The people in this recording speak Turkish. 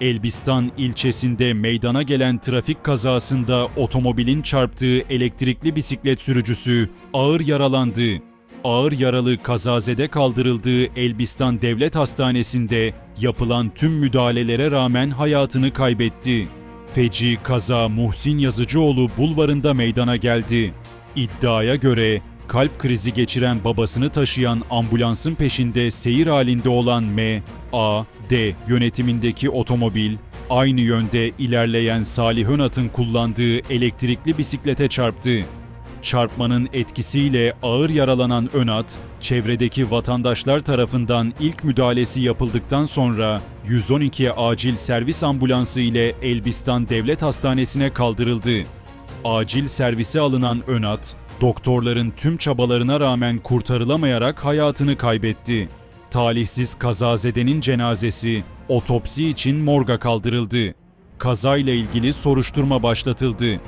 Elbistan ilçesinde meydana gelen trafik kazasında otomobilin çarptığı elektrikli bisiklet sürücüsü ağır yaralandı. Ağır yaralı kazazede kaldırıldığı Elbistan Devlet Hastanesi'nde yapılan tüm müdahalelere rağmen hayatını kaybetti. Feci kaza Muhsin Yazıcıoğlu bulvarında meydana geldi. İddiaya göre kalp krizi geçiren babasını taşıyan ambulansın peşinde seyir halinde olan M, A, D yönetimindeki otomobil aynı yönde ilerleyen Salih Önat'ın kullandığı elektrikli bisiklete çarptı. Çarpmanın etkisiyle ağır yaralanan Önat, çevredeki vatandaşlar tarafından ilk müdahalesi yapıldıktan sonra 112 acil servis ambulansı ile Elbistan Devlet Hastanesi'ne kaldırıldı. Acil servise alınan Önat, doktorların tüm çabalarına rağmen kurtarılamayarak hayatını kaybetti. Talihsiz kazazedenin cenazesi otopsi için morga kaldırıldı. Kazayla ilgili soruşturma başlatıldı.